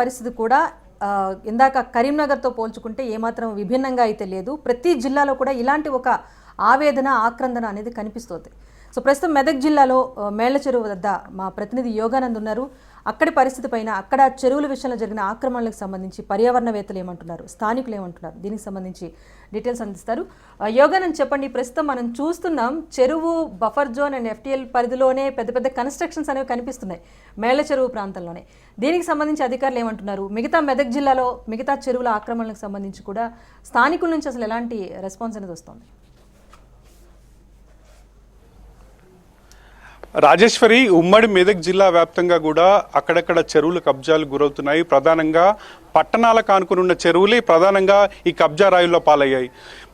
పరిస్థితి కూడా ఇందాక కరీంనగర్తో పోల్చుకుంటే ఏమాత్రం విభిన్నంగా అయితే లేదు. ప్రతి జిల్లాలో కూడా ఇలాంటి ఒక ఆవేదన ఆక్రందన అనేది కనిపిస్తుంది. సో ప్రస్తుతం మెదక్ జిల్లాలో మేళ్ళ చెరువు వద్ద మా ప్రతినిధి యోగానంద్ ఉన్నారు. అక్కడి పరిస్థితి పైన అక్కడ చెరువుల విషయంలో జరిగిన ఆక్రమణలకు సంబంధించి పర్యావరణవేత్తలు ఏమంటున్నారు? స్థానికులు ఏమంటున్నారు? దీనికి సంబంధించి డీటెయిల్స్ అందిస్తారు. యోగానంద్ చెప్పండి ప్రస్తుతం మనం చూస్తున్నాం చెరువు బఫర్ జోన్ అండ్ ఎఫ్టీఎల్ పరిధిలోనే పెద్ద పెద్ద కన్స్ట్రక్షన్స్ అనేవి కనిపిస్తున్నాయి మేళ్ళ చెరువు ప్రాంతంలోనే. దీనికి సంబంధించి అధికారులు ఏమంటున్నారు? మిగతా మెదక్ జిల్లాలో మిగతా చెరువుల ఆక్రమణలకు సంబంధించి కూడా స్థానికుల నుంచి అసలు ఎలాంటి రెస్పాన్స్ అనేది వస్తుంది? రాజేశ్వరి ఉమ్మడి మెదక్ జిల్లా వ్యాప్తంగా కూడా అక్కడక్కడ చెరువులు కబ్జాలు గురవుతున్నాయి. ప్రధానంగా పట్టణాలకు ఆనుకునున్న చెరువులే ప్రధానంగా ఈ కబ్జా రాయుల్లో పాలయ్యాయి.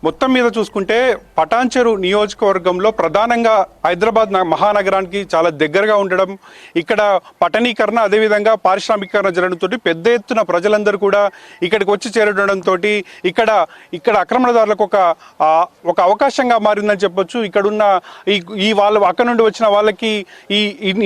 మొత్తం మీద చూసుకుంటే పటాన్ చెరువు నియోజకవర్గంలో ప్రధానంగా హైదరాబాద్ మహానగరానికి చాలా దగ్గరగా ఉండడం ఇక్కడ పట్టణీకరణ అదేవిధంగా పారిశ్రామికీకరణ జరగడంతో పెద్ద ఎత్తున ప్రజలందరూ కూడా ఇక్కడికి వచ్చి చేరడంతో ఇక్కడ ఇక్కడ ఆక్రమణదారులకు ఒక ఒక అవకాశంగా మారిందని చెప్పొచ్చు. ఇక్కడున్న ఈ ఈ వాళ్ళ అక్కడ నుండి వచ్చిన వాళ్ళకి ఈ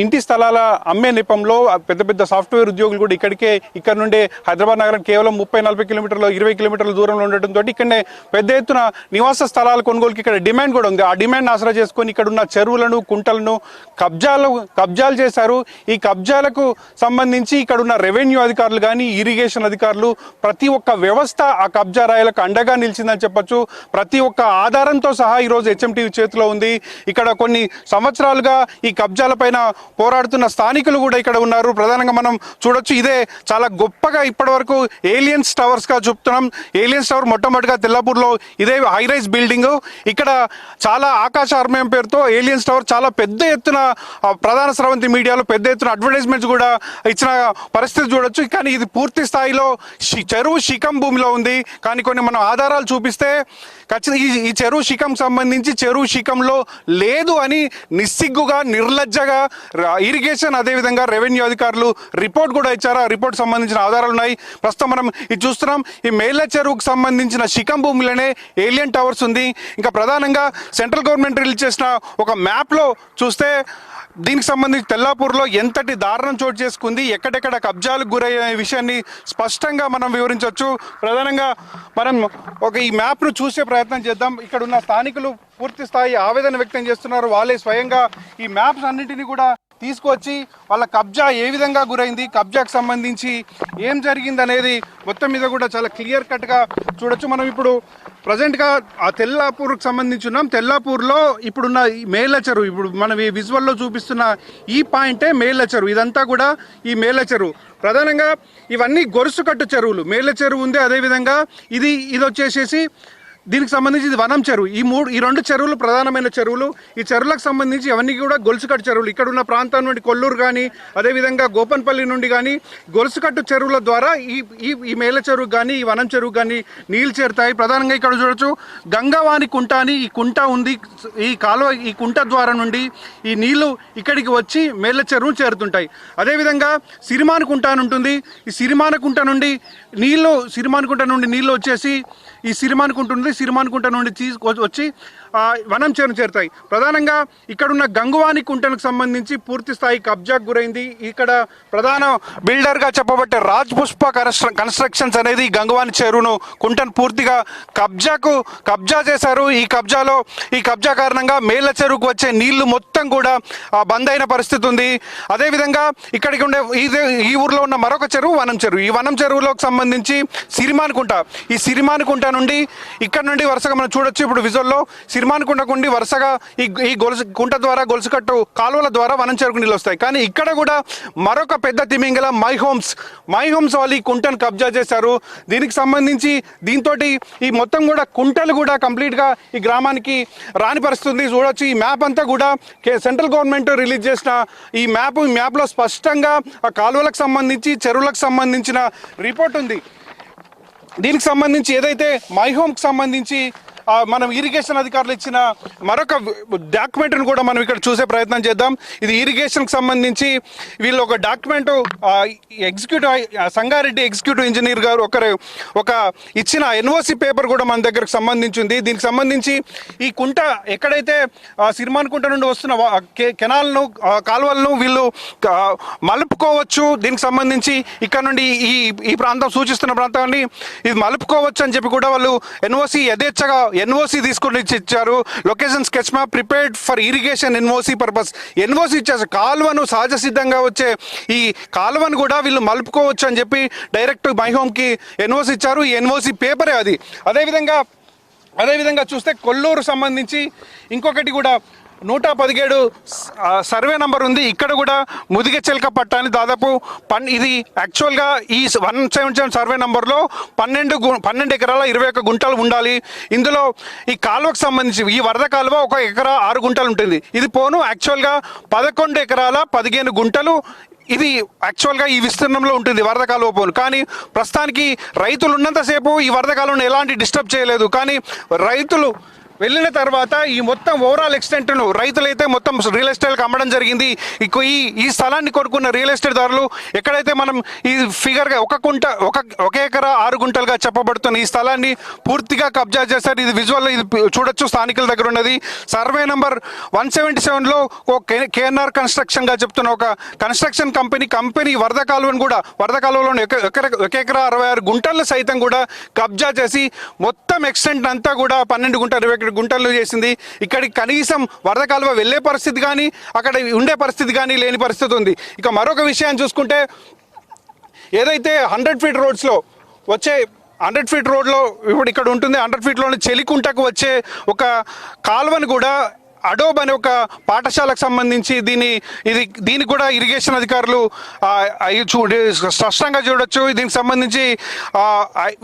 ఇంటి స్థలాల అమ్మే నెపంలో పెద్ద పెద్ద సాఫ్ట్వేర్ ఉద్యోగులు కూడా ఇక్కడికే ఇక్కడ నుండే హైదరాబాద్ నగరం కేవలం ముప్పై నలభై కిలోమీటర్లు ఇరవై కిలోమీటర్ల దూరంలో ఉండటంతో ఇక్కడనే పెద్ద ఎత్తున నివాస స్థలాల కొనుగోలుకి ఇక్కడ డిమాండ్ కూడా ఉంది. ఆ డిమాండ్ ఆసరా చేసుకొని ఇక్కడ ఉన్న చెరువులను కుంటలను కబ్జాలు కబ్జాలు చేశారు. ఈ కబ్జాలకు సంబంధించి ఇక్కడ ఉన్న రెవెన్యూ అధికారులు కానీ ఇరిగేషన్ అధికారులు ప్రతి ఒక్క వ్యవస్థ ఆ కబ్జా రాయలకు అండగా నిలిచిందని చెప్పొచ్చు. ప్రతి ఒక్క ఆధారంతో సహా ఈరోజు హెచ్ఎంటీవీ చేతిలో ఉంది. ఇక్కడ కొన్ని సంవత్సరాలుగా ఈ కబ్జాల పైన పోరాడుతున్న స్థానికులు కూడా ఇక్కడ ఉన్నారు. ప్రధానంగా మనం చూడొచ్చు ఇదే చాలా గొప్పగా ఇప్పటివరకు ఏలియన్స్ టవర్స్గా చూపుతున్నాం. ఏలియన్స్ టవర్ మొట్టమొదటిగా తెల్లాపూర్లో ఇదే హైరైజ్ బిల్డింగ్ ఇక్కడ చాలా ఆకాశ ఆర్మయం పేరుతో ఏలియన్స్ టవర్ చాలా పెద్ద ఎత్తున ప్రధాన స్రవంతి మీడియాలో పెద్ద ఎత్తున అడ్వర్టైజ్మెంట్స్ కూడా ఇచ్చిన పరిస్థితి చూడొచ్చు. కానీ ఇది పూర్తి స్థాయిలో చెరువు శిఖం భూమిలో ఉంది. కానీ కొన్ని మనం ఆధారాలు చూపిస్తే ఖచ్చితంగా ఈ చెరువు శిఖం సంబంధించి చెరువు శిఖంలో లేదు అని నిస్సిగ్గుగా నిర్లజ్జగా ఇరిగేషన్ అదేవిధంగా రెవెన్యూ అధికారులు రిపోర్ట్ కూడా ఇచ్చారు. ఆ రిపోర్ట్ సంబంధించిన ఆధారాలు ఉన్నాయి. ప్రస్తుతం మనం ఇది చూస్తున్నాం ఈ మేళ్ళ చెరువుకు సంబంధించిన శిఖం భూమిలోనే ఏలియన్ టవర్స్ ఉంది. ఇంకా ప్రధానంగా సెంట్రల్ గవర్నమెంట్ రిలీజ్ చేసిన ఒక మ్యాప్లో చూస్తే దీనికి సంబంధించి తెల్లాపూర్లో ఎంతటి దారుణం చోటు చేసుకుంది ఎక్కడెక్కడ కబ్జాలకు గురయ్యే విషయాన్ని స్పష్టంగా మనం వివరించవచ్చు. ప్రధానంగా మనం ఒక ఈ మ్యాప్ను చూసే ప్రయత్నం చేద్దాం. ఇక్కడ ఉన్న స్థానికులు పూర్తి స్థాయి ఆవేదన వ్యక్తం చేస్తున్నారు. వాళ్ళే స్వయంగా ఈ మ్యాప్స్ అన్నింటినీ కూడా తీసుకొచ్చి వాళ్ళ కబ్జా ఏ విధంగా గురైంది కబ్జాకు సంబంధించి ఏం జరిగింది అనేది మొత్తం మీద కూడా చాలా క్లియర్ కట్గా చూడొచ్చు. మనం ఇప్పుడు ప్రజెంట్గా ఆ తెల్లాపూర్కి సంబంధించి ఉన్నాం. తెల్లాపూర్లో ఇప్పుడున్న ఈ చెరువు ఇప్పుడు మనం ఈ విజువల్లో చూపిస్తున్న ఈ పాయింటే మేలచరు చెరువు. ఇదంతా కూడా ఈ మేళ్ళ చెరువు. ప్రధానంగా ఇవన్నీ గొరుసు కట్టు చెరువులు. మేల చెరువు ఉంది అదేవిధంగా ఇది ఇది వచ్చేసేసి దీనికి సంబంధించి ఇది వనం చెరువు. ఈ మూడు ఈ రెండు చెరువులు ప్రధానమైన చెరువులు. ఈ చెరువులకు సంబంధించి అవన్నీ కూడా గొలుసుకట్టు చెరువులు. ఇక్కడ ఉన్న ప్రాంతం నుండి కొల్లూరు కానీ అదేవిధంగా గోపన్పల్లి నుండి కానీ గొలుసుకట్టు చెరువుల ద్వారా ఈ ఈ ఈ మేల చెరువు కానీ ఈ వనం చెరువు కానీ నీళ్ళు చేరుతాయి. ప్రధానంగా ఇక్కడ చూడొచ్చు గంగావాణి కుంట అని ఈ కుంట ఉంది. ఈ కాలువ ఈ కుంట ద్వారా నుండి ఈ నీళ్ళు ఇక్కడికి వచ్చి మేళ్ళ చెరువు చేరుతుంటాయి. అదేవిధంగా సిరిమాన కుంట అని ఉంటుంది. ఈ సిరిమాన కుంట నుండి నీళ్ళు సిరిమాన కుంట నుండి నీళ్ళు వచ్చేసి ఈ సిరిమానుకుంటుంది సిరిమానుకుంట నుండి తీసుకు వచ్చి వనం చేరు చేరుతాయి. ప్రధానంగా ఇక్కడున్న గంగువాని కుంటలకు సంబంధించి పూర్తి స్థాయి కబ్జాకు గురైంది. ఇక్కడ ప్రధాన బిల్డర్గా చెప్పబట్టే రాజ్ పుష్ప కన్స్ట్ర- కన్స్ట్రక్షన్స్ అనేది గంగువాని చెరువును కుంటను పూర్తిగా కబ్జాకు కబ్జా చేశారు. ఈ కబ్జాలో ఈ కబ్జా కారణంగా మేళ్ళ చెరువుకు వచ్చే నీళ్ళు మొత్తం కూడా బంద్ అయిన పరిస్థితి ఉంది. అదేవిధంగా ఇక్కడికి ఉండే ఇదే ఈ ఊర్లో ఉన్న మరొక చెరువు వనం చెరువు. ఈ వనం చెరువులోకి సంబంధించి సిరిమానుకుంట. ఈ సిరిమానుకుంట నుండి ఇక్కడ నుండి వరుసగా మనం చూడొచ్చు. ఇప్పుడు విజువల్లో సిరిమానుకుంట వరుసగా ఈ ఈ గొలుసు కుంట ద్వారా గొలుసుకట్టు కాలువల ద్వారా వనం చెరుకు నీళ్ళు వస్తాయి. కానీ ఇక్కడ కూడా మరొక పెద్ద తిమింగల మై హోమ్స్ మై హోమ్స్ వాళ్ళు ఈ కుంటను కబ్జా చేశారు. దీనికి సంబంధించి దీంతో ఈ మొత్తం కూడా కుంటలు కూడా కంప్లీట్గా ఈ గ్రామానికి రాని పరిస్థితుంది. చూడొచ్చు ఈ మ్యాప్ అంతా కూడా సెంట్రల్ గవర్నమెంట్ రిలీజ్ చేసిన ఈ మ్యాప్ ఈ మ్యాప్లో స్పష్టంగా ఆ కాలువలకు సంబంధించి చెరువులకు సంబంధించిన రిపోర్ట్ ఉంది. దీనికి సంబంధించి ఏదైతే మై హోమ్కి సంబంధించి మనం ఇరిగేషన్ అధికారులు ఇచ్చిన మరొక డాక్యుమెంట్ను కూడా మనం ఇక్కడ చూసే ప్రయత్నం చేద్దాం. ఇది ఇరిగేషన్కి సంబంధించి వీళ్ళు ఒక document executive Sangareddy executive engineer గారు ఒకరు ఒక ఇచ్చిన ఎన్ఓసి పేపర్ కూడా మన దగ్గరకు సంబంధించింది. దీనికి సంబంధించి ఈ కుంట ఎక్కడైతే సిరిమాన్ కుంట నుండి వస్తున్న కెనాల్ను కాలువలను వీళ్ళు మలుపుకోవచ్చు. దీనికి సంబంధించి ఇక్కడ నుండి ఈ ఈ ప్రాంతం సూచిస్తున్న ప్రాంతాన్ని ఇది మలుపుకోవచ్చు అని చెప్పి కూడా వాళ్ళు ఎన్ఓసి యథేచ్ఛగా ఎన్ఓసి తీసుకుని ఇచ్చి- ఇచ్చారు. Location sketch map prepared for irrigation NOC purpose. NOC ఇచ్చారు కాలువను సహజ సిద్ధంగా వచ్చే ఈ కాలువను కూడా వీళ్ళు మలుపుకోవచ్చు అని చెప్పి డైరెక్ట్ మై హోమ్కి ఎన్ఓసి ఇచ్చారు. ఈ ఎన్ఓసి పేపరే అది. అదేవిధంగా అదేవిధంగా చూస్తే కొల్లూరు సంబంధించి ఇంకొకటి కూడా నూట పదిహేడు సర్వే నంబర్ ఉంది. ఇక్కడ కూడా ముదిగ చిలక పట్టాన్ని అని దాదాపు పన్ ఇది యాక్చువల్గా ఈ వన్ సెవెన్ సెవెన్ సర్వే నంబర్లో పన్నెండు గు- పన్నెండు ఎకరాల ఇరవై ఒక్క గుంటలు ఉండాలి. ఇందులో ఈ కాలువకు సంబంధించి ఈ వరద కాలువ ఒక ఎకరా ఆరు గుంటలు ఉంటుంది. ఇది పోను యాక్చువల్గా పదకొండు ఎకరాల పదిహేను గుంటలు ఇది యాక్చువల్గా ఈ విస్తీర్ణంలో ఉంటుంది వరద కాలువ పోను. కానీ ప్రస్తుతానికి రైతులు ఉన్నంతసేపు ఈ వరద కాలువను ఎలాంటి డిస్టర్బ్ చేయలేదు. కానీ రైతులు వెళ్ళిన తర్వాత ఈ మొత్తం ఓవరాల్ ఎక్స్టెంట్ను రైతులైతే మొత్తం రియల్ ఎస్టేట్కి అమ్మడం జరిగింది. ఈ ఈ స్థలాన్ని కొనుక్కున్న రియల్ ఎస్టేట్ దారులు ఎక్కడైతే మనం ఈ ఫిగర్గా ఒక కుంట ఒక ఒక ఎకరా ఆరు గుంటలుగా చెప్పబడుతున్న ఈ స్థలాన్ని పూర్తిగా కబ్జా చేశారు. ఇది విజువల్ ఇది చూడొచ్చు స్థానికుల దగ్గర ఉన్నది. సర్వే నెంబర్ వన్ సెవెంటీ సెవెన్లో ఓ కేఎన్ఆర్ కన్స్ట్రక్షన్గా చెప్తున్న ఒక కన్స్ట్రక్షన్ కంపెనీ కంపెనీ వరద కాలువను కూడా వరద కాలువలోని ఒక ఎకరా అరవై ఆరు గుంటలు సైతం కూడా కబ్జా చేసి మొత్తం ఎక్స్టెంట్ అంతా కూడా పన్నెండు గుంటలు ఇరవై ఒకటి గుంటలు చేసింది. ఇక్కడికి కనీసం వరద కాలువ వెళ్ళే పరిస్థితి కానీ అక్కడ ఉండే పరిస్థితి కానీ లేని పరిస్థితి ఉంది. ఇక మరొక విషయాన్ని చూసుకుంటే ఏదైతే హండ్రెడ్ ఫీట్ రోడ్స్లో వచ్చే హండ్రెడ్ ఫీట్ రోడ్లో ఇప్పుడు ఇక్కడ ఉంటుంది హండ్రెడ్ ఫీట్లోని చెలికుంటకు వచ్చే ఒక కాలువను కూడా అడోబ్ అనే ఒక పాఠశాలకు సంబంధించి దీని ఇది దీనికి కూడా ఇరిగేషన్ అధికారులు ఆ, చూడ స్పష్టంగా చూడొచ్చు. దీనికి సంబంధించి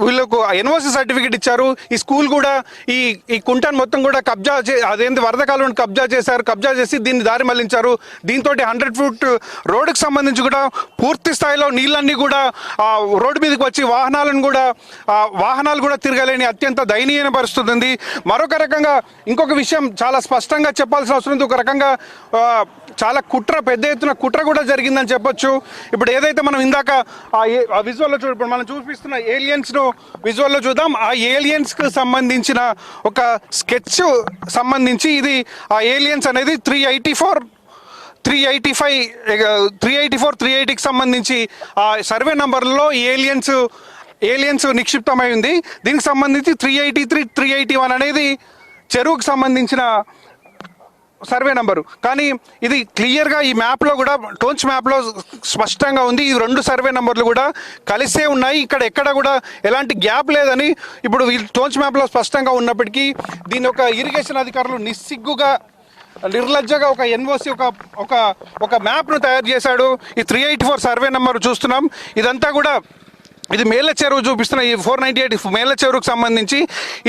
వీళ్ళకు ఎన్ఓసి సర్టిఫికేట్ ఇచ్చారు. ఈ స్కూల్ కూడా ఈ ఈ కుంటను మొత్తం కూడా కబ్జా చే అదేంటి వరద కాలంలో కబ్జా చేశారు. కబ్జా చేసి దీన్ని దారి మళ్ళించారు. దీంతో హండ్రెడ్ ఫుట్ రోడ్డుకు సంబంధించి కూడా పూర్తి స్థాయిలో నీళ్ళన్నీ కూడా రోడ్డు మీదకి వచ్చి వాహనాలను కూడా వాహనాలు కూడా తిరగలేని అత్యంత దయనీయమైన పరిస్థితి ఉంది. మరొక రకంగా ఇంకొక విషయం చాలా స్పష్టంగా చెప్పాల్సిన అవసరం ఉంది. ఒక రకంగా చాలా కుట్ర పెద్ద ఎత్తున కుట్ర కూడా జరిగిందని చెప్పొచ్చు. ఇప్పుడు ఏదైతే మనం ఇందాక ఆ ఏ- ఆ విజువల్లో చూడ మనం చూపిస్తున్న ఏలియన్స్ను విజువల్లో చూద్దాం. ఆ ఏలియన్స్కి సంబంధించిన ఒక స్కెచ్ సంబంధించి ఇది ఆ ఏలియన్స్ అనేది three eighty four three eighty five three eighty four three ఎయిటీకి సంబంధించి ఆ సర్వే నంబర్లో ఏలియన్స్ ఏలియన్స్ నిక్షిప్తమై ఉంది. దీనికి సంబంధించి three eighty three three eighty one అనేది చెరువుకు సంబంధించిన సర్వే నంబరు. కానీ ఇది క్లియర్గా ఈ మ్యాప్లో కూడా టోన్స్ మ్యాప్లో స్పష్టంగా ఉంది. ఈ రెండు సర్వే నంబర్లు కూడా కలిసే ఉన్నాయి. ఇక్కడ ఎక్కడ కూడా ఎలాంటి గ్యాప్ లేదని ఇప్పుడు ఈ టోన్స్ మ్యాప్లో స్పష్టంగా ఉన్నప్పటికీ దీని ఒక ఇరిగేషన్ అధికారులు నిస్సిగ్గుగా నిర్లజ్జగా ఒక ఎన్ఓసి ఒక ఒక ఒక మ్యాప్ను తయారు చేశాడు. ఈ three eight four survey number చూస్తున్నాం. ఇదంతా కూడా ఇది మేళ్ళ చెరువు చూపిస్తున్న ఈ ఫోర్ నైంటీ ఎయిట్ మేళ్ళ చెరువుకు సంబంధించి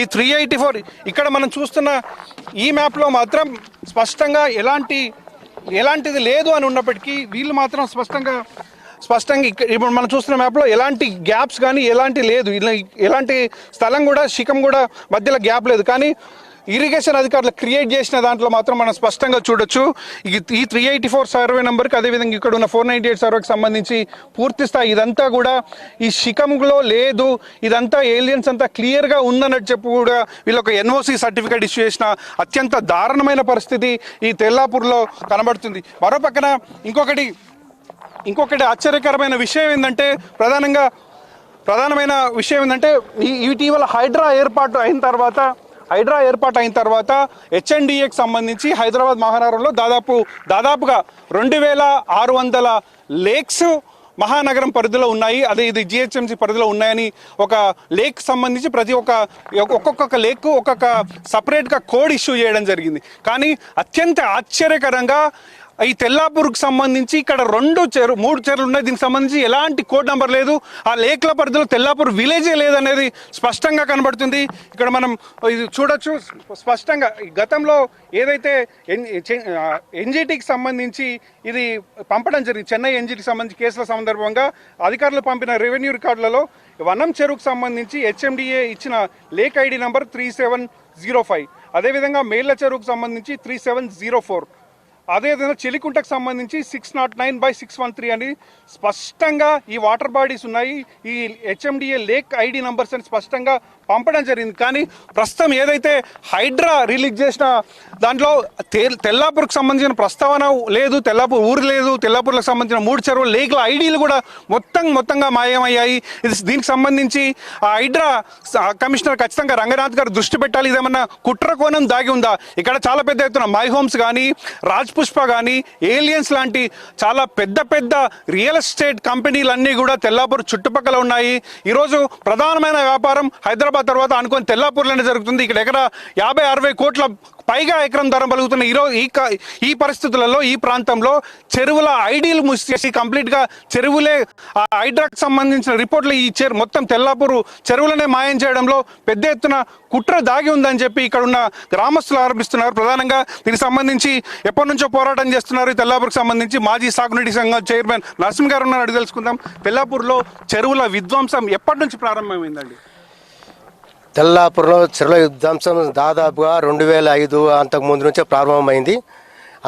ఈ త్రీ ఎయిటీ ఫోర్. ఇక్కడ మనం చూస్తున్న ఈ మ్యాప్లో మాత్రం స్పష్టంగా ఎలాంటి ఎలాంటిది లేదు అని ఉన్నప్పటికీ వీళ్ళు మాత్రం స్పష్టంగా స్పష్టంగా ఇక్కడ ఇప్పుడు మనం చూస్తున్న మ్యాప్లో ఎలాంటి గ్యాప్స్ కానీ ఎలాంటి లేదు. ఇలా ఎలాంటి స్థలం కూడా శిఖం కూడా మధ్యలో గ్యాప్ లేదు. కానీ ఇరిగేషన్ అధికారులు క్రియేట్ చేసిన దాంట్లో మాత్రం మనం స్పష్టంగా చూడొచ్చు. ఈ- త్రీ ఎయిటీ ఫోర్ సర్వే నెంబర్కి అదేవిధంగా ఇక్కడ ఉన్న ఫోర్ నైంటీ ఎయిట్ సర్వేకి సంబంధించి పూర్తి స్థాయి ఇదంతా కూడా ఈ శిఖంలో లేదు. ఇదంతా ఏలియన్స్ అంతా క్లియర్గా ఉందన్నట్టు చెప్పు కూడా వీళ్ళు ఒక ఎన్ఓసి సర్టిఫికేట్ ఇష్యూ చేసిన అత్యంత దారుణమైన పరిస్థితి ఈ తెల్లాపూర్లో కనబడుతుంది. మరో పక్కన ఇంకొకటి ఇంకొకటి ఆశ్చర్యకరమైన విషయం ఏంటంటే ప్రధానంగా ప్రధానమైన విషయం ఏంటంటే ఈ ఇటీవల హైడ్రా ఏర్పాటు అయిన తర్వాత హైడ్రా ఏర్పాటు అయిన తర్వాత హెచ్ఎన్డిఏకి సంబంధించి హైదరాబాద్ మహానగరంలో దాదాపు దాదాపుగా రెండు వేల ఆరు వందల లేక్స్ మహానగరం పరిధిలో ఉన్నాయి. అదే ఇది జిహెచ్ఎంసీ పరిధిలో ఉన్నాయని ఒక లేక్ సంబంధించి ప్రతి ఒక్క ఒక్కొక్క లేక్ ఒక్కొక్క సపరేట్గా కోడ్ ఇష్యూ చేయడం జరిగింది. కానీ అత్యంత ఆశ్చర్యకరంగా ఈ తెల్లాపూర్కి సంబంధించి ఇక్కడ రెండు చెరు మూడు చెరువులు ఉన్నాయి. దీనికి సంబంధించి ఎలాంటి కోడ్ నెంబర్ లేదు. ఆ లేక్ల పరిధిలో తెల్లాపూర్ విలేజే లేదనేది స్పష్టంగా కనబడుతుంది. ఇక్కడ మనం ఇది చూడొచ్చు. స్పష్టంగా గతంలో ఏదైతే ఎన్జిటికి సంబంధించి ఇది పంపడం జరిగింది. చెన్నై ఎన్జిటికి సంబంధించి కేసుల సందర్భంగా అధికారులు పంపిన రెవెన్యూ రికార్డులలో వనం చెరువుకు సంబంధించి హెచ్ఎండిఏ ఇచ్చిన lake ID number three seven zero five. అదేవిధంగా మేళ్ళ చెరువుకు సంబంధించి త్రీ సెవెన్ జీరో ఫోర్. అదేవిధంగా చెలికుంటకు సంబంధించి six naught nine by six one three అని స్పష్టంగా ఈ వాటర్ బాడీస్ ఉన్నాయి. ఈ హెచ్ఎండిఏ లేక్ ఐడి నంబర్స్ అని స్పష్టంగా పంపడం జరిగింది. కానీ ప్రస్తుతం ఏదైతే హైడ్రా రిలీజ్ చేసిన దాంట్లో తెల్- తెల్లాపూర్కి సంబంధించిన ప్రస్తావన లేదు తెల్లాపూర్ ఊరు లేదు తెల్లాపూర్లకు సంబంధించిన మూడు చెరువులు లేకుల ఐడీలు కూడా మొత్తం మొత్తంగా మాయమయ్యాయి. ఇది దీనికి సంబంధించి ఆ హైడ్రా కమిషనర్ ఖచ్చితంగా రంగనాథ్ గారు దృష్టి పెట్టాలి. ఇదేమన్నా కుట్ర కోణం దాగి ఉందా? ఇక్కడ చాలా పెద్ద ఎత్తున మై హోమ్స్ కానీ రాజ్ పుష్ప కానీ ఏలియన్స్ లాంటి చాలా పెద్ద పెద్ద రియల్ ఎస్టేట్ కంపెనీలన్నీ కూడా తెల్లాపూర్ చుట్టుపక్కల ఉన్నాయి. ఈరోజు ప్రధానమైన వ్యాపారం హైదరాబాద్ తర్వాత అనుకుని తెల్లాపూర్లోనే జరుగుతుంది. ఇక్కడ ఎక్కడ యాభై అరవై కోట్ల పైగా ఎకరం ధర పలుకుతున్న ఈరోజు ఈ ఈ పరిస్థితులలో ఈ ప్రాంతంలో చెరువుల ఐడీలు మూసేసి కంప్లీట్గా చెరువులే ఆ హైడ్రాక్ సంబంధించిన రిపోర్ట్లు ఈ చెరు మొత్తం తెల్లాపూరు చెరువులనే మాయం చేయడంలో పెద్ద ఎత్తున కుట్ర దాగి ఉందని చెప్పి ఇక్కడ ఉన్న గ్రామస్తులు ఆరోపిస్తున్నారు. ప్రధానంగా దీనికి సంబంధించి ఎప్పటి నుంచో పోరాటం చేస్తున్నారు. తెల్లాపూర్కి సంబంధించి మాజీ సాగునీటి సంఘం చైర్మన్ నరసింహ గారు ఉన్నారు అడిగి తెలుసుకుందాం. తెల్లాపూర్లో చెరువుల విధ్వంసం ఎప్పటి నుంచి ప్రారంభమైందండి? తెల్లాపురంలో చెరువుల యుద్ధాంశం దాదాపుగా రెండు వేల ఐదు అంతకు ముందు నుంచే ప్రారంభమైంది.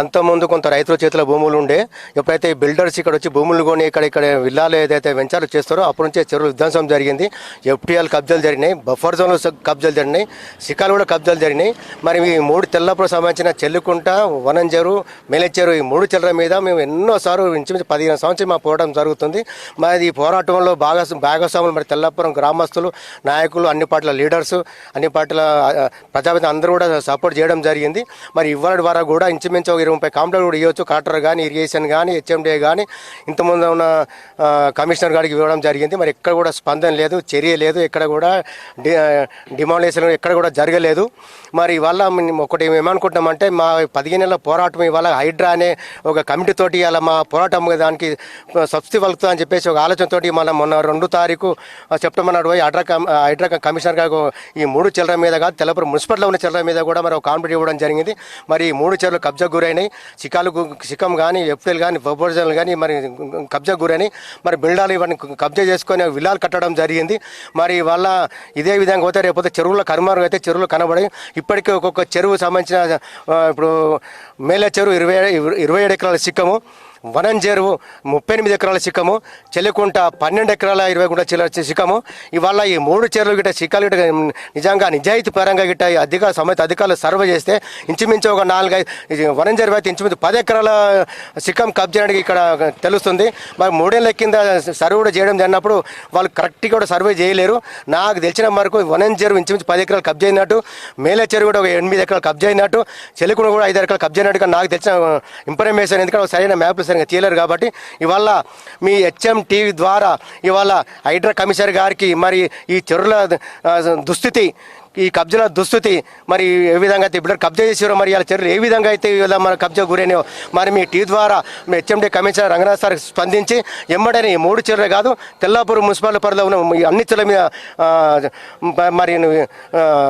అంతకుముందు కొంత రైతుల చేతిలో భూములు ఉండే ఎప్పుడైతే బిల్డర్స్ ఇక్కడ వచ్చి భూములు కొని ఇక్కడ ఇక్కడ విల్లాలు ఏదైతే వెంచాలు చేస్తారో అప్పటి నుంచే చెరువులు విధ్వంసం జరిగింది. ఎఫ్టీఎల్ కబ్జాలు జరిగినాయి బఫర్ జోన్లు కబ్జాలు జరిగినాయి సికాలు కూడా కబ్జాలు జరిగినాయి. మరి ఈ మూడు తెల్లపురం సంబంధించిన చెల్లుకుంట వనంచెరు మేలచెరు ఈ మూడు చెర్ల మీద మేము ఎన్నోసార్లు ఇంచుమించు పదిహేను సంవత్సరం మా పోరాటం జరుగుతుంది. మరి ఈ పోరాటంలో భాగ భాగస్వాములు మరి తెల్లపురం గ్రామస్తులు నాయకులు అన్ని పార్టీల లీడర్స్ అన్ని పార్టీల ప్రజాపతి అందరూ కూడా సపోర్ట్ చేయడం జరిగింది. మరి ఇవ్వడం ద్వారా కూడా ఇంచుమించు ఇరవై ముప్పై కాంప్లైంట్ కూడా ఇవ్వచ్చు. కలెక్టర్ కానీ ఇరిగేషన్ కానీ హెచ్ఎండిఏ కానీ ఇంతకుముందు ఉన్న కమిషనర్ గారికి ఇవ్వడం జరిగింది. మరి ఎక్కడ కూడా స్పందన లేదు చర్య లేదు ఎక్కడ కూడా డిమాండేషన్ ఎక్కడ కూడా జరగలేదు. మరి ఇవాళ ఒకటి మేము ఏమనుకుంటున్నామంటే మా పదిహేను నెలల పోరాటం ఇవాళ హైడ్రా అనే ఒక కమిటీ తోటి ఇలా మా పోరాటం దానికి సబ్సిడీ వలుకుతుంది అని చెప్పేసి ఒక ఆలోచనతోటి మనం మొన్న రెండు తారీఖు సెప్టెంబర్ నాడు పోయి హైడ్రా హైడ్రా కమిషనర్ గారు ఈ మూడు చెల్లర మీద కాదు తెల్లపురం మున్సిపల్లో ఉన్న చెల్లర మీద కూడా మరి ఒక కాన్ఫిడెంట్ ఇవ్వడం జరిగింది. మరి ఈ మూడు చెరువులు కబ్జా గురైనాయి. చికాలు చికం కానీ ఎఫ్ఎల్ కానీ ప్రపోజల్ కానీ మరి కబ్జా గురైనాయి. మరి బిల్డాలు ఇవన్నీ కబ్జా చేసుకొని విల్లాలు కట్టడం జరిగింది. మరి వాళ్ళ ఇదే విధంగా పోతే రేపు చెరువుల కనుమరుగు అయితే చెరువులు కనబడి ఇప్పటికీ ఒక్కొక్క చెరువు సంబంధించిన ఇప్పుడు మేలే చెరువు ఇరవై ఇరవై ఏడు ఎకరాల సిక్కము వనం చెరువు ముప్పై ఎనిమిది ఎకరాల సిక్కము చెలికుంట పన్నెండు ఎకరాల ఇరవై గుంట చిల్ల సిక్కము ఇవాళ ఈ మూడు చెరువులు గిట్ట సిక్కలు గిట్ట నిజంగా నిజాయితీ పరంగా గిట్ట ఈ అధికార సమేత అధికారులు సర్వే చేస్తే ఇంచుమించు ఒక నాలుగైదు ఇది వనం చెరువు అయితే ఇంచుమించు పది ఎకరాల సిక్కం కబ్జానికి ఇక్కడ తెలుస్తుంది. మరి మూడేళ్ళ కింద సర్వ్ కూడా చేయడం జరిగినప్పుడు వాళ్ళు కరెక్ట్గా కూడా సర్వే చేయలేరు. నాకు తెలిసిన వరకు వనం చెరువు ఇంచుమించు పది ఎకరాలు కబ్జా అయినట్టు మేలే చెరువు కూడా ఒక ఎనిమిది ఎకరాలు కబ్జా అయినట్టు చెలికుండ కూడా ఐదు ఎకరాలు కబ్జా అయినట్టుగా నాకు తెలిసిన uh, ఇన్ఫర్మేషన్ ఎందుకంటే సరైన మ్యాప్లు సరిగ్గా తీయలేరు కాబట్టి ఇవాళ మీ హెచ్ఎం టీవీ ద్వారా ఇవాళ హైడ్రా కమిషనర్ గారికి మరి ఈ చెరువుల దుస్థితి ఈ కబ్జాల దుస్థితి మరి ఏ విధంగా అయితే ఇప్పుడు కబ్జా చేసేవారు మరి వాళ్ళ చర్యలు ఏ విధంగా అయితే ఇలా మన కబ్జా గురైనో మరి మీ టీ ద్వారా మీ హెచ్ఎండి కమిషనర్ రంగనాథ్ సార్ స్పందించి ఎమ్మడని ఈ మూడు చర్యలు కాదు తెల్లాపూర్ మున్సిపల్ పరిధిలో ఉన్న అన్ని చర్యల మీద మరి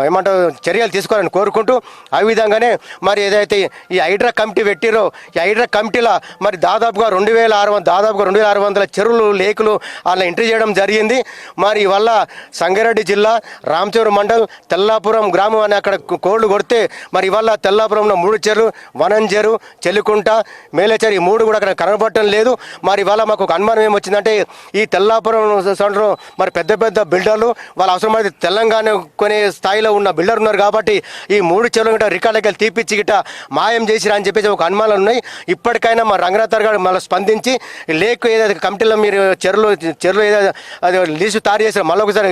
ఏమంటారు చర్యలు తీసుకోవాలని కోరుకుంటూ ఆ విధంగానే మరి ఏదైతే ఈ హైడ్రా కమిటీ పెట్టిరో ఈ హైడ్రా కమిటీలో మరి దాదాపుగా రెండు వేల ఆరు దాదాపుగా రెండు వేల ఆరు వందల చెరువులు లేకులు అలా ఎంట్రీ చేయడం జరిగింది. మరి వల్ల సంగారెడ్డి జిల్లా రామచూరు మండల్ తెల్లాపురం గ్రామం అని అక్కడ కోళ్ళు కొడితే మరి ఇవాళ తెల్లాపురంలో మూడు చెరువు వనంచెరు చెల్లికుంట మేలేచెరు ఈ మూడు కూడా అక్కడ కనబడటం లేదు. మరి ఇవాళ మాకు ఒక అనుమానం ఏమొచ్చిందంటే ఈ తెల్లాపురం సెంటర్ మరి పెద్ద పెద్ద బిల్డర్లు వాళ్ళ అవసరమైతే తెలంగాణ కొనే స్థాయిలో ఉన్న బిల్డర్ ఉన్నారు కాబట్టి ఈ మూడు చెరువులు గిట్ట రికార్డులకి తీపిచ్చి గిట్ట మాయం చేసిరా అని చెప్పేసి ఒక అనుమానాలు ఉన్నాయి. ఇప్పటికైనా మా రంగనాథర్ గారు మళ్ళీ స్పందించి లేకు ఏదైతే కమిటీలో మీరు చెరువులు చెరువులు ఏదైతే అది లీజు తయారు చేసిన మళ్ళీ ఒకసారి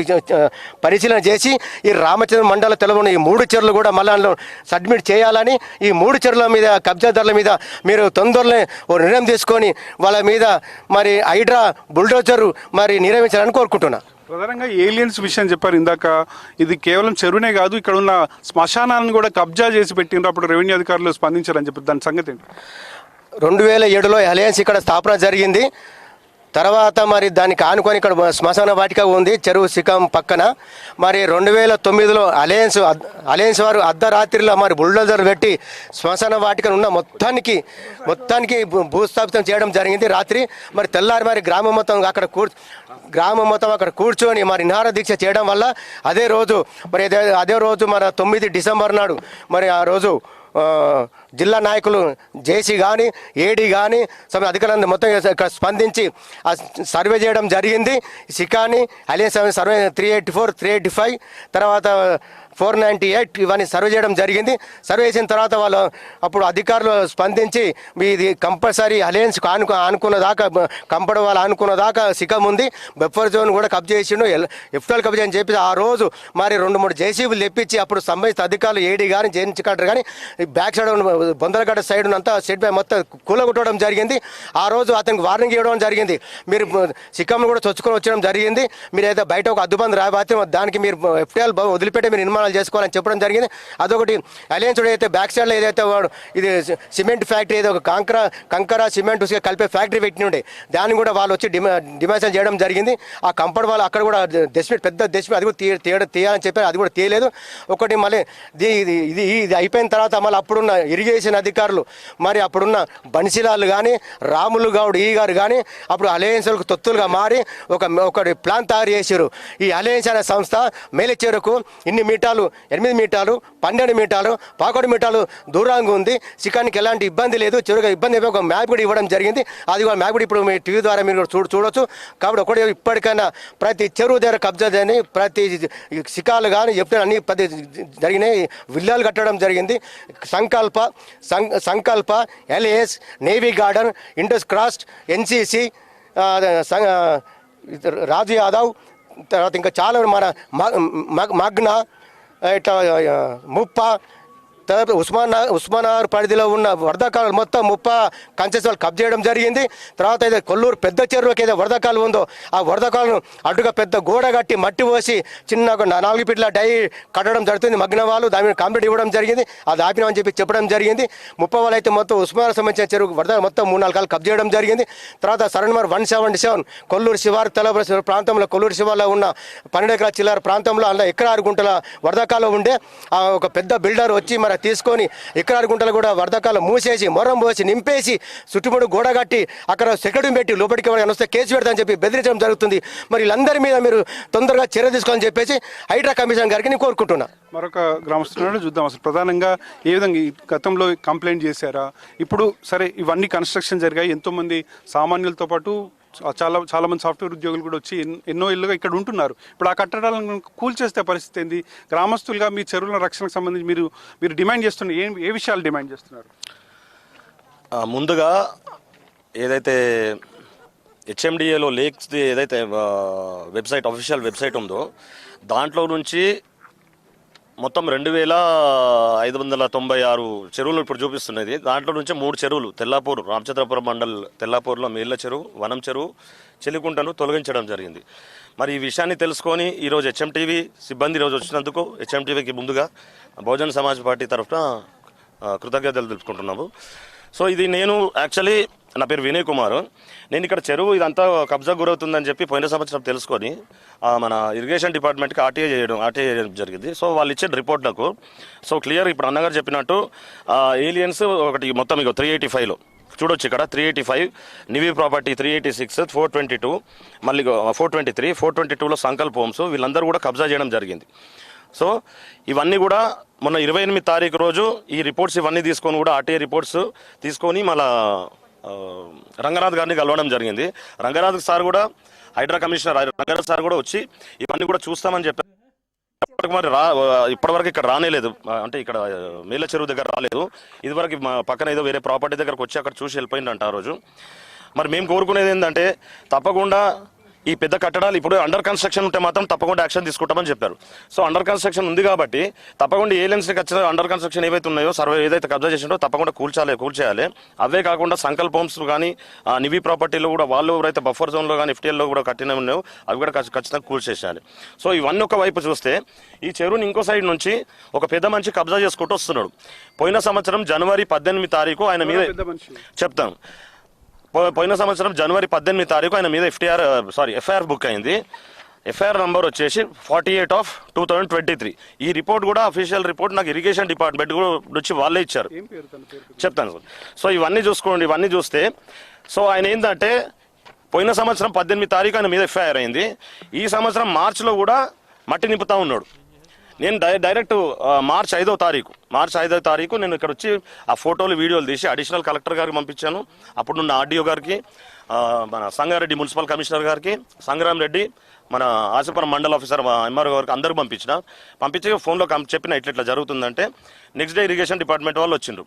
పరిశీలన చేసి ఈ రామ రామచంద్ర మండల తెలవని ఈ మూడు చెరువులు కూడా మళ్ళీ సబ్మిట్ చేయాలని ఈ మూడు చెరువుల మీద కబ్జాదారుల మీద మీరు తొందరలో ఓ నిర్ణయం తీసుకొని వాళ్ళ మీద మరి హైడ్రా బుల్డోజరు మరి నిర్వహించాలని కోరుకుంటున్నా. ప్రధానంగా ఏలియన్స్ విషయం చెప్పారు ఇందాక. ఇది కేవలం చెరువునే కాదు ఇక్కడ ఉన్న శ్మశానాలను కూడా కబ్జా చేసి పెట్టిండ్రు. అప్పుడు రెవెన్యూ అధికారులు స్పందించారని చెప్పి దాని సంగతి రెండు వేల ఏడులో అలయన్స్ ఇక్కడ స్థాపన జరిగింది. తర్వాత మరి దానికి ఆనుకొని ఇక్కడ శ్మశాన వాటిక ఉంది చెరువు శిఖం పక్కన. మరి రెండు వేల తొమ్మిదిలో అలయన్స్ అలయన్స్ వారు అర్ధరాత్రిలో మరి బుల్డోజర్ పెట్టి శ్మశాన వాటికను ఉన్న మొత్తానికి మొత్తానికి భూ- భూస్థాపితం చేయడం జరిగింది. రాత్రి మరి తెల్లారి మరి గ్రామం మొత్తం అక్కడ కూర్ గ్రామం మొత్తం అక్కడ కూర్చొని మరి నిహార దీక్ష చేయడం వల్ల అదే రోజు మరి అదే- రోజు మన తొమ్మిది డిసెంబర్ నాడు మరి ఆ రోజు జిల్లా నాయకులు జేసీ కానీ ఏడీ కానీ సమ అధికారులందరూ మొత్తం ఇక్కడ స్పందించి సర్వే చేయడం జరిగింది. సికాని Aliens survey three eighty four three eighty five తర్వాత ఫోర్ నైంటీ ఎయిట్ ఇవన్నీ సర్వే చేయడం జరిగింది. సర్వే చేసిన తర్వాత వాళ్ళు అప్పుడు అధికారులు స్పందించి మీ ఇది కంపల్సరీ అలయన్స్ ఆనుకు అనుకున్న దాకా కంపడం వాళ్ళు అనుకున్న దాకా సికం ఉంది. బెఫర్ జోన్ కూడా కబ్జా చేసిండు. ఎఫ్టల్ కబ్జా అని చెప్పి ఆ రోజు మరి రెండు మూడు జేసీబీలు తెప్పించి అప్పుడు సంబంధిత అధికారులు ఏడీ కానీ జేఎన్సీ కట్టర్ కానీ బ్యాక్ సైడ్ బొందలగడ్డ సైడ్ అంతా సెట్ బై మొత్తం కూలగొట్టడం జరిగింది. ఆ రోజు అతనికి వార్నింగ్ ఇవ్వడం జరిగింది. మీరు సిక్కం కూడా చొచ్చుకొని వచ్చడం జరిగింది. మీరు అయితే బయట ఒక అద్దుబంది రాబోతే దానికి మీరు ఎఫ్టీఎల్ వదిలిపెట్టి మీరు నిర్మాణాలు చేసుకోవాలని చెప్పడం జరిగింది. అదొకటి. అలయన్స్ అయితే బ్యాక్ సైడ్లో ఏదైతే వాడు ఇది సిమెంట్ ఫ్యాక్టరీ ఏదో ఒక కంకర కంకర సిమెంట్ కలిపే ఫ్యాక్టరీ పెట్టి ఉండే దాన్ని కూడా వాళ్ళు వచ్చి డిమా డిమాషన్ చేయడం జరిగింది. ఆ కంపౌండ్ వాళ్ళు అక్కడ కూడా డెస్మిట్ పెద్ద డెస్మిట్ అది కూడా తీయ తీయడం తీయాలని చెప్పారు అది కూడా తీయలేదు. ఒకటి మళ్ళీ ఇది ఇది ఇది అయిపోయిన తర్వాత మళ్ళీ అప్పుడున్న ఇరిగేషన్ అధికారులు మరి అప్పుడున్న బన్సిలాలు కానీ రాములు గౌడ్ ఈ గారు కానీ అప్పుడు అలయన్స్లకు తొత్తులుగా మారి ఒక ఒకటి ప్లాన్ తయారు చేశారు ఈ అలయన్స్ అనే సంస్థ మేలచేరుకు ఇన్ని మీటాలు ఎనిమిది మీటాలు పన్నెండు మీటాలు పదకొండు మీటాలు దూరంగా ఉంది. చికానికి ఎలాంటి ఇబ్బంది లేదు. చివరిగా ఇబ్బంది ఒక మ్యాప్ కూడా ఇవ్వడం జరిగింది. అది కూడా మ్యాప్ కూడా ఇప్పుడు మీ టీవీ ద్వారా మీరు చూడ చూడొచ్చు. కాబట్టి ఒకటి ఇప్పటికైనా ప్రతి చెరువు దగ్గర కబ్జా చేయని ప్రతి శిఖాలు కానీ ఎప్పుడైనా అన్ని ప్రతి జరిగినాయి. విల్లాలు కట్టడం జరిగింది. సంకల్ప సం- Sankalpa LAS navy garden Indus crest NCC Raju Yadav తర్వాత ఇంకా చాలా మన మ- మ- మగ్న ఇట్లా ఆ, ముప్ప తర్వాత ఉస్మాన్ ఉస్మానార్ పరిధిలో ఉన్న వరదకాలు మొత్తం ముప్ప కన్సెస్ కబ్ చేయడం జరిగింది. తర్వాత అయితే కొల్లూరు పెద్ద చెరువుకి ఏదో వరదకాలు ఉందో ఆ వరదకాలను అడ్డుగా పెద్ద గోడ కట్టి మట్టి పోసి చిన్న ఒక నాలుగు ఫీట్ల డై కట్టడం జరుగుతుంది. మగ్న వాళ్ళు దాని మీద కంప్లీట్ ఇవ్వడం జరిగింది. అది ఆపినామని చెప్పి చెప్పడం జరిగింది. ముప్ప వాళ్ళు అయితే మొత్తం ఉస్మాన్ సంబంధించిన చెరువు వరద మొత్తం మూడు నాలుగు కాలు కబ్ చేయడం జరిగింది. తర్వాత Saran number one seventy seven Kolluru శివారు తెలవర ప్రాంతంలో కొల్లూరు శివార్లో ఉన్న పన్నెండు ఎకరాల చిల్లర ప్రాంతంలో అందులో ఎకరారు గుంటల వరదకాలం ఉండే. ఆ ఒక పెద్ద బిల్డర్ వచ్చి మరి తీసుకొని ఎకరారు గుంటలు కూడా వరదకాలం మూసేసి మొరం పోసి నింపేసి చుట్టుముడు గోడ కట్టి అక్కడ సెక్రటరీ పెట్టి లోపలికి ఎవరైనా వస్తే కేసు పెడతామని చెప్పి బెదిరించడం జరుగుతుంది. మరి వీళ్ళందరి మీద మీరు తొందరగా చర్య తీసుకోవాలని చెప్పేసి హైడ్రా కమిషన్ గారికి నేను కోరుకుంటున్నా. మరొక గ్రామస్తులను చూద్దాం అసలు. ప్రధానంగా ఏ విధంగా ఈ గతంలో కంప్లైంట్ చేశారా? ఇప్పుడు సరే ఇవన్నీ కన్స్ట్రక్షన్ జరిగాయి. ఎంతోమంది సామాన్యులతో పాటు చాలా చాలా మంది సాఫ్ట్వేర్ ఉద్యోగులు కూడా వచ్చి ఎన్నో ఇళ్ళుగా ఇక్కడ ఉంటున్నారు. ఇప్పుడు ఆ కట్టడాలను కూల్చేస్తే పరిస్థితి ఏంది? గ్రామస్తులుగా మీ చెరువుల రక్షణకు సంబంధించి మీరు మీరు డిమాండ్ చేస్తున్న ఏ ఏ విషయాలు డిమాండ్ చేస్తున్నారు? ముందుగా ఏదైతే హెచ్ఎండిఏలో లేక్స్ ఏదైతే వెబ్సైట్ అఫీషియల్ వెబ్సైట్ ఉందో దాంట్లో నుంచి మొత్తం రెండు వేల ఐదు వందల తొంభై ఆరు చెరువులు ఇప్పుడు చూపిస్తున్నది. దాంట్లో నుంచి మూడు చెరువులు తెల్లాపూర్ రామచంద్రపురం మండల్ తెల్లాపూర్లో మేళ్ళ చెరువు వనం చెరువు చెలికుంటను తొలగించడం జరిగింది. మరి ఈ విషయాన్ని తెలుసుకొని ఈరోజు హెచ్ఎంటీవీ సిబ్బంది ఈరోజు వచ్చినందుకు హెచ్ఎంటీవీకి ముందుగా బహుజన సమాజ్ పార్టీ తరఫున కృతజ్ఞతలు తెలుపుకుంటున్నాము. సో ఇది నేను యాక్చువల్లీ నా పేరు వినయ్ కుమార్. నేను ఇక్కడ చెరువు ఇదంతా కబ్జా గురవుతుందని చెప్పి పోయిన సంవత్సరం తెలుసుకొని మన ఇరిగేషన్ డిపార్ట్మెంట్కి ఆర్టీఏ చేయడం ఆర్టీఏ చేయడం జరిగింది. సో వాళ్ళు ఇచ్చిన రిపోర్ట్ నాకు. సో క్లియర్ ఇప్పుడు అన్నగారు చెప్పినట్టు ఏలియన్స్ ఒకటి మొత్తం ఇక త్రీ ఎయిటీ ఫైవ్లో చూడొచ్చు ఇక్కడ three eighty five నివీ property three eighty six four twenty two మళ్ళీ four twenty three four twenty టూలో సంకల్ప్ హోమ్స్ వీళ్ళందరూ కూడా కబ్జా చేయడం జరిగింది. సో ఇవన్నీ కూడా మొన్న ఇరవై ఎనిమిది తారీఖు రోజు ఈ రిపోర్ట్స్ ఇవన్నీ తీసుకొని కూడా ఆర్టీఐ రిపోర్ట్స్ తీసుకొని మళ్ళీ రంగనాథ్ గారిని కలవడం జరిగింది. రంగనాథ్ సార్ కూడా హైడ్రా కమిషనర్ రంగనాథ్ సార్ కూడా వచ్చి ఇవన్నీ కూడా చూస్తామని చెప్పారు. ఇప్పటికి మరి రా ఇప్పటివరకు ఇక్కడ రానేలేదు అంటే ఇక్కడ మేల చెరువు దగ్గర రాలేదు. ఇదివరకు మా పక్కన ఏదో వేరే ప్రాపర్టీ దగ్గరకు వచ్చి అక్కడ చూసి వెళ్ళిపోయిందంట ఆ రోజు. మరి మేము కోరుకునేది ఏంటంటే తప్పకుండా ఈ పెద్ద కట్టడాలు ఇప్పుడు అండర్ కన్స్ట్రక్షన్ ఉంటే మాత్రం తప్పకుండా యాక్షన్ తీసుకుంటామని చెప్పారు. సో అండర్ కన్స్ట్రక్షన్ ఉంది కాబట్టి తప్పకుండా ఏలియన్స్ వచ్చిన అండర్ కన్స్ట్రక్షన్ ఏవైతే ఉన్నాయో సర్వే ఏదైతే కబ్జా చేసిండో తప్పకుండా కూల్చాలి కూల్చేయాలి. అవే కాకుండా సంకల్ప హోమ్స్ కానీ నివి ప్రాపర్టీలో కూడా వాళ్ళు ఎవరైతే బఫర్ జోన్లో కానీ ఎఫ్టీఎల్లో కూడా కట్టినవి ఉన్నాయో అవి కూడా ఖచ్చి- ఖచ్చితంగా కూల్చేసేయాలి. సో ఇవన్నీ ఒక వైపు చూస్తే ఈ చెరువుని ఇంకో సైడ్ నుంచి ఒక పెద్ద మనిషి కబ్జా చేసుకుంటూ వస్తున్నాడు. పోయిన సంవత్సరం జనవరి పద్దెనిమిది తారీఖు ఆయన మీద చెప్తాను. పోయిన సంవత్సరం జనవరి పద్దెనిమిది తారీఖు ఆయన మీద ఎఫ్టీఆర్ సారీ ఎఫ్ఐఆర్ బుక్ అయింది. ఎఫ్ఐఆర్ నంబర్ వచ్చేసి forty eight of two thousand twenty three. ఈ రిపోర్ట్ కూడా అఫీషియల్ రిపోర్ట్ నాకు ఇరిగేషన్ డిపార్ట్మెంట్ కూడా వచ్చి వాళ్ళే ఇచ్చారు. చెప్తాను సార్. సో ఇవన్నీ చూసుకోండి ఇవన్నీ చూస్తే సో ఆయన ఏంటంటే పోయిన సంవత్సరం పద్దెనిమిది తారీఖు ఆయన మీద ఎఫ్ఐఆర్ అయింది. ఈ సంవత్సరం మార్చిలో కూడా మట్టి నింపుతా ఉన్నాడు. నేను డై డైరెక్ట్ మార్చ్ ఐదో తారీఖు. మార్చ్ ఐదో తారీఖు నేను ఇక్కడ వచ్చి ఆ ఫోటోలు వీడియోలు తీసి అడిషనల్ కలెక్టర్ గారికి పంపించాను. అప్పుడున్న ఆర్డీఓ గారికి మన సంగారెడ్డి మున్సిపల్ కమిషనర్ గారికి సంగ్రామ్ రెడ్డి మన ఆసిపురం మండల ఆఫీసర్ ఎంఆర్ఓ గారికి అందరూ పంపించిన. పంపించి ఫోన్లో కం- చెప్పిన ఇట్లా ఇట్లా జరుగుతుందంటే నెక్స్ట్ డే ఇరిగేషన్ డిపార్ట్మెంట్ వాళ్ళు వచ్చిండ్రు.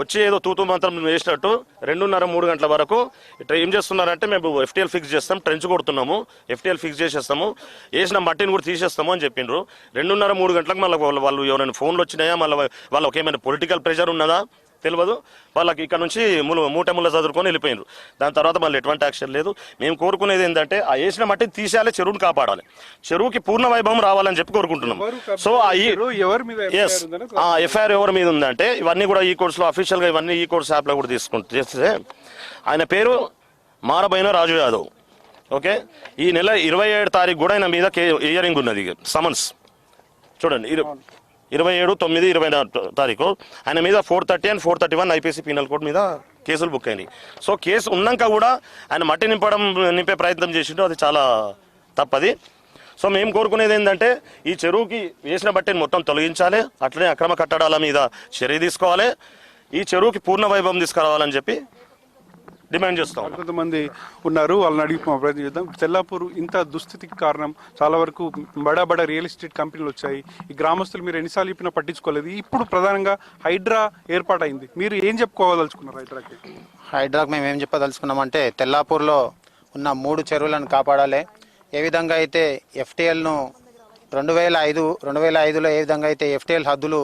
వచ్చి ఏదో తూతు మంత్రం వేసినట్టు రెండున్నర మూడు గంటల వరకు ఇట్లా ఏం చేస్తున్నారంటే మేము ఎఫ్టీఎల్ ఫిక్స్ చేస్తాం ట్రెంచ్ కొడుతున్నాము ఎఫ్టీఎల్ ఫిక్స్ చేసేస్తాము వేసిన మట్టిని కూడా తీసేస్తాము అని చెప్పిండ్రు. రెండున్నర మూడు గంటలకు మళ్ళీ వాళ్ళు వాళ్ళు ఎవరైనా ఫోన్లు వచ్చినాయా? మళ్ళీ వాళ్ళకి ఏమైనా పొలిటికల్ ప్రెషర్ ఉన్నదా? తెలియదు వాళ్ళకి ఇక్కడ నుంచి ములు మూట ముళ్ళ చదువుకొని వెళ్ళిపోయినారు దాని తర్వాత మళ్ళీ ఎటువంటి యాక్షన్ లేదు. మేము కోరుకునేది ఏంటంటే ఆ వేసిన మట్టిని తీసేయాలి చెరువుని కాపాడాలి. చెరువుకి పూర్ణ వైభవం రావాలని చెప్పి కోరుకుంటున్నాం. సో ఆ ఎస్ ఆ ఎఫ్ఐఆర్ ఎవరి మీద ఉందంటే ఇవన్నీ కూడా ఈ కోర్సులో అఫీషియల్గా ఇవన్నీ ఈ కోర్స్ యాప్లో కూడా తీసుకుంటే చేస్తే ఆయన పేరు మారబైన రాజు యాదవ్. ఓకే? ఈ నెల ఇరవై ఏడు తారీఖు కూడా ఆయన మీద ఇయరింగ్ ఉన్నది సమన్స్ చూడండి ఇరు- ఇరవై ఏడు తొమ్మిది ఇరవై తారీఖు. ఆయన మీద four thirty and four thirty one IPC penal code మీద కేసులు బుక్ అయినాయి. సో కేసు ఉన్నాక కూడా ఆయన మట్టి నింపడం నింపే ప్రయత్నం చేసిండు. అది చాలా తప్పది. సో మేము కోరుకునేది ఏంటంటే ఈ చెరువుకి వేసిన బట్టిని మొత్తం తొలగించాలి. అట్లనే అక్రమ కట్టడాల మీద చర్య తీసుకోవాలి. ఈ చెరువుకి పూర్ణ వైభవం తీసుకురావాలని చెప్పి డిమాండ్ చేస్తాం కొంతమంది ఉన్నారు వాళ్ళని అడిగి ప్రయత్నం చేద్దాం. తెల్లాపూర్ ఇంత దుస్థితికి కారణం చాలా వరకు బడా బడా రియల్ ఎస్టేట్ కంపెనీలు వచ్చాయి. ఈ గ్రామస్తులు మీరు ఎన్నిసార్లు చెప్పినా పట్టించుకోలేదు. ఇప్పుడు ప్రధానంగా హైడ్రా ఏర్పాటైంది. మీరు ఏం చెప్పుకోవాలనుకున్నారు హైడ్రాకి? హైడ్రాక్ మేము ఏం చెప్పదలుచుకున్నామంటే తెల్లాపూర్లో ఉన్న మూడు చెరువులను కాపాడాలి. ఏ విధంగా అయితే ఎఫ్టీఎల్ను రెండు వేల ఐదు రెండు వేల ఐదులో ఏ విధంగా అయితే ఎఫ్టీఎల్ హద్దులు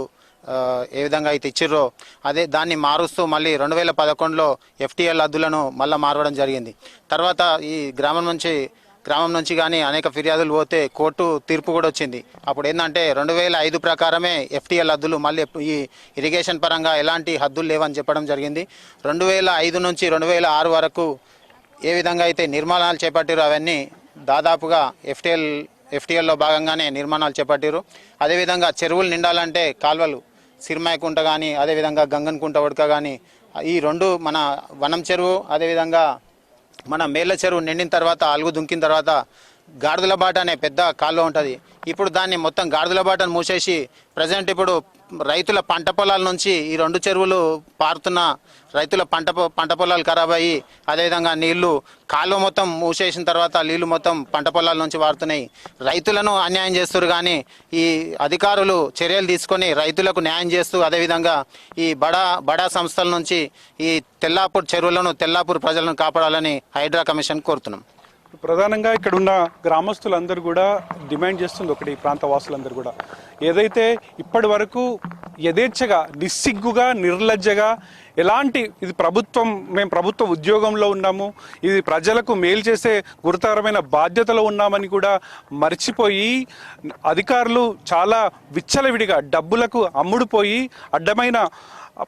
ఏ విధంగా అయితే ఇచ్చిర్రో అదే దాన్ని మారుస్తూ మళ్ళీ రెండు వేల పదకొండులో ఎఫ్టీఎల్ అద్దులను మళ్ళీ మారవడం జరిగింది. తర్వాత ఈ గ్రామం నుంచి గ్రామం నుంచి కానీ అనేక ఫిర్యాదులు పోతే కోర్టు తీర్పు కూడా వచ్చింది. అప్పుడు ఏంటంటే రెండు వేల ఐదు ప్రకారమే ఎఫ్టీఎల్ హద్దులు మళ్ళీ ఈ ఇరిగేషన్ పరంగా ఎలాంటి హద్దులు లేవని చెప్పడం జరిగింది. రెండు వేల ఐదు నుంచి రెండు వేల ఆరు వరకు ఏ విధంగా అయితే నిర్మాణాలు చేపట్టారో అవన్నీ దాదాపుగా ఎఫ్టీఎల్ ఎఫ్టీఎల్లో భాగంగానే నిర్మాణాలు చేపట్టారు అదేవిధంగా చెరువులు నిండాలంటే కాల్వలు సిరిమాయకుంట కానీ అదేవిధంగా గంగన్కుంట ఉడక కానీ ఈ రెండు మన వనం చెరువు అదేవిధంగా మన మేళ్ళ చెరువు నిండిన తర్వాత అలుగు దుంకిన తర్వాత గాడిదల బాట అనే పెద్ద కాలువ ఉంటుంది. ఇప్పుడు దాన్ని మొత్తం గాడిదల బాటను మూసేసి ప్రజెంట్ ఇప్పుడు రైతుల పంట పొలాల నుంచి ఈ రెండు చెరువులు పారుతున్న రైతుల పంట పొ- పంట పొలాలు ఖరాబ్ అయ్యి అదేవిధంగా నీళ్ళు కాలువ మొత్తం మూసేసిన తర్వాత నీళ్ళు మొత్తం పంట పొలాల నుంచి వారుతున్నాయి. రైతులను అన్యాయం చేస్తారు కానీ ఈ అధికారులు చర్యలు తీసుకొని రైతులకు న్యాయం చేస్తూ అదేవిధంగా ఈ బడా బడా సంస్థల నుంచి ఈ తెల్లాపూర్ చెరువులను తెల్లాపూర్ ప్రజలను కాపాడాలని హైడ్రా కమిషన్ కోరుతున్నాం. ప్రధానంగా ఇక్కడ ఉన్న గ్రామస్తులందరూ కూడా డిమాండ్ చేస్తుంది ఒకటి ప్రాంత వాసులందరూ కూడా. ఏదైతే ఇప్పటి వరకు యథేచ్ఛగా నిస్సిగ్గుగా నిర్లజ్జగా ఎలాంటి ఇది ప్రభుత్వం మేము ప్రభుత్వ ఉద్యోగంలో ఉన్నాము ఇది ప్రజలకు మేలు చేసే గురుతరమైన బాధ్యతలో ఉన్నామని కూడా మర్చిపోయి అధికారులు చాలా విచ్చలవిడిగా డబ్బులకు అమ్ముడుపోయి అడ్డమైన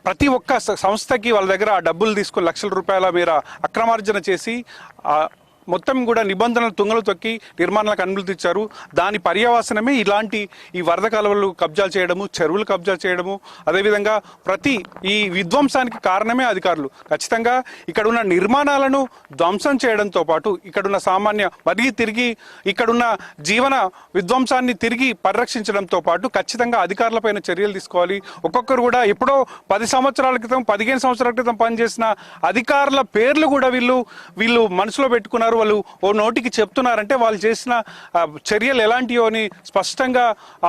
ప్రతి ఒక్క సంస్థకి వాళ్ళ దగ్గర ఆ డబ్బులు తీసుకుని లక్షల రూపాయల మేర అక్రమార్జన చేసి మొత్తం కూడా నిబంధనలు తుంగలు తొక్కి నిర్మాణాలకు అనుమతి ఇచ్చారు. దాని పర్యవసనమే ఇలాంటి ఈ వరద కాలువలు కబ్జాలు చేయడము చెరువులు కబ్జాలు చేయడము. అదేవిధంగా ప్రతి ఈ విధ్వంసానికి కారణమే అధికారులు. ఖచ్చితంగా ఇక్కడ ఉన్న నిర్మాణాలను ధ్వంసం చేయడంతో పాటు ఇక్కడున్న సామాన్య మరిగి తిరిగి ఇక్కడున్న జీవన విధ్వంసాన్ని తిరిగి పరిరక్షించడంతో పాటు ఖచ్చితంగా అధికారులపైన చర్యలు తీసుకోవాలి. ఒక్కొక్కరు కూడా ఎప్పుడో పది సంవత్సరాల క్రితం పదిహేను సంవత్సరాల క్రితం పనిచేసిన అధికారుల పేర్లు కూడా వీళ్ళు వీళ్ళు మనసులో పెట్టుకున్నారు. వాళ్ళు ఓ నోటికి చెప్తున్నారంటే వాళ్ళు చేసిన చర్యలు ఎలాంటివో అని స్పష్టంగా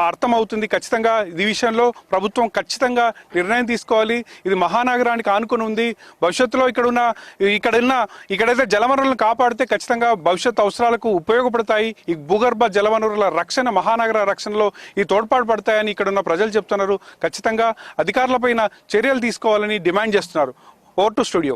అర్థమవుతుంది. ఖచ్చితంగా ఈ విషయంలో ప్రభుత్వం ఖచ్చితంగా నిర్ణయం తీసుకోవాలి. ఇది మహానగరానికి ఆనుకుని ఉంది. భవిష్యత్తులో ఇక్కడ ఉన్న ఇక్కడ ఉన్న ఇక్కడైతే జలవనరులను కాపాడితే ఖచ్చితంగా భవిష్యత్ అవసరాలకు ఉపయోగపడతాయి. ఈ భూగర్భ జలవనరుల రక్షణ మహానగర రక్షణలో ఈ తోడ్పాటు పడతాయని ఇక్కడ ఉన్న ప్రజలు చెప్తున్నారు. ఖచ్చితంగా అధికారులపైన చర్యలు తీసుకోవాలని డిమాండ్ చేస్తున్నారు. Over to studio.